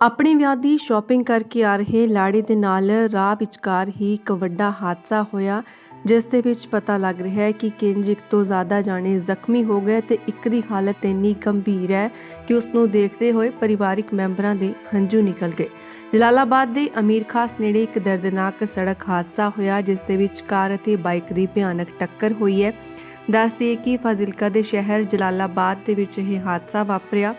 ਆਪਣੇ ਵਿਆਹ ਦੀ ਸ਼ਾਪਿੰਗ ਕਰਕੇ ਆ ਰਹੇ ਲਾੜੇ ਦੇ ਨਾਲ ਰਾਹ ਵਿਚਕਾਰ ਹੀ ਇੱਕ ਵੱਡਾ ਹਾਦਸਾ ਹੋਇਆ, ਜਿਸ ਦੇ ਵਿੱਚ ਪਤਾ ਲੱਗ ਰਿਹਾ ਹੈ ਕਿ ਕਿੰਜ ਇੱਕ ਤੋਂ ਜ਼ਿਆਦਾ ਜਾਣੇ ਜ਼ਖਮੀ ਹੋ ਗਏ ਤੇ ਇੱਕ ਦੀ ਹਾਲਤ ਇੰਨੀ ਗੰਭੀਰ ਹੈ ਕਿ ਉਸ ਨੂੰ ਦੇਖਦੇ ਹੋਏ ਪਰਿਵਾਰਿਕ ਮੈਂਬਰਾਂ ਦੇ ਹੰਝੂ ਨਿਕਲ ਗਏ। ਜਲਾਲਾਬਾਦ ਦੇ ਅਮੀਰ ਖਾਸ ਨੇੜੇ ਇੱਕ ਦਰਦਨਾਕ ਸੜਕ ਹਾਦਸਾ ਹੋਇਆ, ਜਿਸ ਦੇ ਵਿੱਚ ਕਾਰ ਅਤੇ ਬਾਈਕ ਦੀ ਭਿਆਨਕ ਟੱਕਰ ਹੋਈ ਹੈ। ਦੱਸ ਦਈਏ ਕਿ ਫਾਜ਼ਿਲਕਾ ਦੇ ਸ਼ਹਿਰ ਜਲਾਲਾਬਾਦ ਦੇ ਵਿੱਚ ਇਹ ਹਾਦਸਾ ਵਾਪਰਿਆ।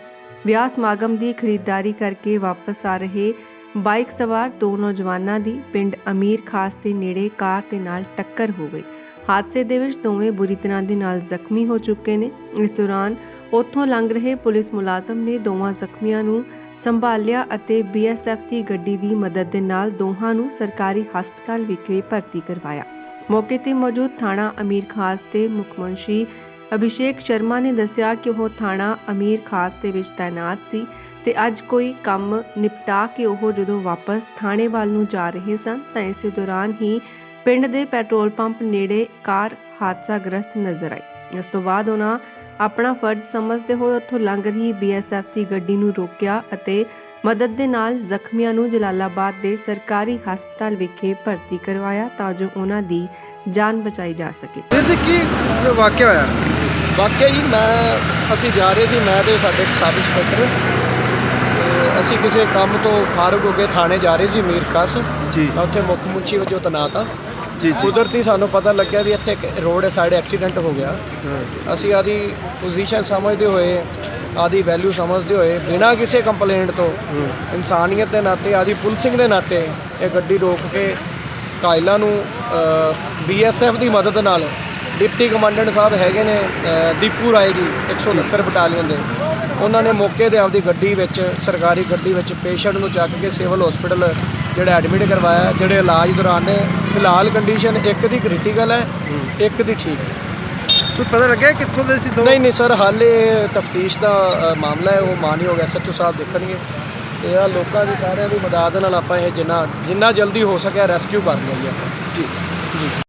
ਵਿਆਹ ਸਮਾਗਮ ਦੀ ਖਰੀਦਦਾਰੀ ਕਰਕੇ ਵਾਪਸ ਆ ਰਹੇ ਬਾਈਕ ਸਵਾਰ ਦੋ ਨੌਜਵਾਨਾਂ ਦੀ ਪਿੰਡ ਅਮੀਰ ਖਾਸ ਦੇ ਨੇੜੇ ਕਾਰ ਦੇ ਨਾਲ ਟੱਕਰ ਹੋ ਗਈ। ਹਾਦਸੇ ਦੇ ਵਿੱਚ ਦੋਵੇਂ ਬੁਰੀ ਤਰ੍ਹਾਂ ਦੇ ਨਾਲ ਜ਼ਖਮੀ ਹੋ ਚੁੱਕੇ ਨੇ। ਇਸ ਦੌਰਾਨ ਉੱਥੋਂ ਲੰਘ ਰਹੇ ਪੁਲਿਸ ਮੁਲਾਜ਼ਮ ਨੇ ਦੋਵਾਂ ਜ਼ਖਮੀਆਂ ਨੂੰ ਸੰਭਾਲਿਆ ਅਤੇ ਬੀਐਸਐਫ ਦੀ ਗੱਡੀ ਦੀ ਮਦਦ ਦੇ ਨਾਲ ਦੋਹਾਂ ਨੂੰ ਸਰਕਾਰੀ ਹਸਪਤਾਲ ਵਿਖੇ ਭਰਤੀ ਕਰਵਾਇਆ। ਮੌਕੇ ਤੇ ਮੌਜੂਦ ਥਾਣਾ ਅਮੀਰ ਖਾਸ ਦੇ ਮੁੱਖ ਮੰਤਰੀ ਅਭਿਸ਼ੇਕ ਸ਼ਰਮਾ ਨੇ ਦੱਸਿਆ ਕਿ ਉਹ ਥਾਣਾ ਅਮੀਰ ਖਾਸ ਦੇ ਵਿੱਚ ਤਾਇਨਾਤ ਸੀ ਤੇ ਅੱਜ ਕੋਈ ਕੰਮ ਨਿਪਟਾ ਕੇ ਉਹ ਜਦੋਂ ਵਾਪਸ ਥਾਣੇ ਵੱਲ ਨੂੰ ਜਾ ਰਹੇ ਸਨ ਤਾਂ ਇਸੇ ਦੌਰਾਨ ਹੀ ਪਿੰਡ ਦੇ ਪੈਟਰੋਲ ਪੰਪ ਨੇੜੇ ਕਾਰ ਹਾਦਸਾਗ੍ਰਸਤ ਨਜ਼ਰ ਆਈ। ਇਸ ਤੋਂ ਬਾਅਦ ਉਹਨਾਂ ਆਪਣਾ ਫਰਜ਼ ਸਮਝਦੇ ਹੋਏ ਉੱਥੋਂ ਲੰਘ ਰਹੀ ਬੀਐਸਐਫ ਦੀ ਗੱਡੀ ਨੂੰ ਰੋਕਿਆ ਅਤੇ ਮਦਦ ਦੇ ਨਾਲ ਜ਼ਖਮੀਆਂ ਨੂੰ ਜਲਾਲਾਬਾਦ ਦੇ ਸਰਕਾਰੀ ਹਸਪਤਾਲ ਵਿਖੇ ਭਰਤੀ ਕਰਵਾਇਆ ਤਾਂ ਜੋ ਉਹਨਾਂ ਦੀ ਜਾਨ ਬਚਾਈ ਜਾ ਸਕੇ। ਵੀਰ ਜੀ ਕੀ ਵਾਕਿਆ ਹੋਇਆ? ਵਾਕਿਆ ਜੀ ਮੈਂ ਅਸੀਂ ਜਾ ਰਹੇ ਸੀ ਮੈਂ ਤੇ ਸਾਡੇ ਇੱਕ ਸਬ ਇੰਸਪੈਕਟਰ। ਤੇ ਅਸੀਂ ਕਿਸੇ ਕੰਮ ਤੋਂ ਫਾਰਗ ਹੋ ਕੇ ਥਾਣੇ ਜਾ ਰਹੇ ਸੀ ਮੀਰ ਕਾਸ ਜੀ। ਮੈਂ ਉੱਥੇ ਮੁੱਖ ਮੁੰਚੀ ਵਜੋਂ ਤੈਨਾਤ ਆ ਜੀ ਜੀ। ਕੁਦਰਤੀ ਸਾਨੂੰ ਪਤਾ ਲੱਗਿਆ ਵੀ ਇੱਥੇ ਇੱਕ ਰੋਡ ਸਾਈਡ ਐਕਸੀਡੈਂਟ ਹੋ ਗਿਆ। ਅਸੀਂ ਆਦੀ ਪੋਜੀਸ਼ਨ ਸਮਝਦੇ ਹੋਏ ਆਦੀ ਵੈਲਿਊ ਸਮਝਦੇ ਹੋਏ ਬਿਨਾਂ ਕਿਸੇ ਕੰਪਲੇਂਟ ਤੋਂ ਇਨਸਾਨੀਅਤ ਦੇ ਨਾਤੇ ਆਦੀ ਪੁਲਿਸਿੰਗ ਦੇ ਨਾਤੇ ਇਹ ਗੱਡੀ ਰੋਕ ਕੇ ਕਾਇਲਾ ਨੂੰ ਬੀਐਸਐਫ ਦੀ ਮਦਦ ਨਾਲ ਡਿਪਟੀ ਕਮਾਂਡੈਂਟ ਸਾਹਿਬ ਹੈਗੇ ਨੇ ਦੀਪੂ ਰਾਏ ਜੀ 169 ਬਟਾਲੀਅਨ ਦੇ। ਉਹਨਾਂ ਨੇ ਮੌਕੇ ਤੇ ਆਪਦੀ ਗੱਡੀ ਵਿੱਚ ਸਰਕਾਰੀ ਗੱਡੀ ਵਿੱਚ ਪੇਸ਼ੈਂਟ ਨੂੰ ਚੱਕ ਕੇ ਸਿਵਲ ਹਸਪੀਟਲ ਜਿਹੜਾ ਐਡਮਿਟ ਕਰਵਾਇਆ ਜਿਹੜੇ ਇਲਾਜ ਦੌਰਾਨ ਨੇ। ਫਿਲਹਾਲ ਕੰਡੀਸ਼ਨ ਇੱਕ ਦੀ ਕ੍ਰਿਟੀਕਲ ਹੈ ਇੱਕ ਦੀ ਠੀਕ ਹੈ। ਕੋਈ ਪਤਾ ਲੱਗਿਆ ਕਿੱਥੋਂ ਦੇ ਸੀ ਦੋ? ਨਹੀਂ ਨਹੀਂ ਸਰ ਹਾਲੇ ਤਫਤੀਸ਼ ਦਾ ਮਾਮਲਾ ਹੈ ਉਹ ਮਾਨੀ ਹੋ ਗਿਆ ਐਸਐਚਓ ਸਾਹਿਬ ਦੇਖਣਗੇ। ਤੇ ਆ ਲੋਕਾਂ ਦੀ ਸਾਰਿਆਂ ਦੀ ਮਦਦ ਨਾਲ ਆਪਾਂ ਇਹ ਜਿੰਨਾ ਜਿੰਨਾ ਜਲਦੀ ਹੋ ਸਕਿਆ ਰੈਸਕਿਊ ਕਰ ਲਈਏ ਆਪਾਂ। ਜੀ। ਜੀ।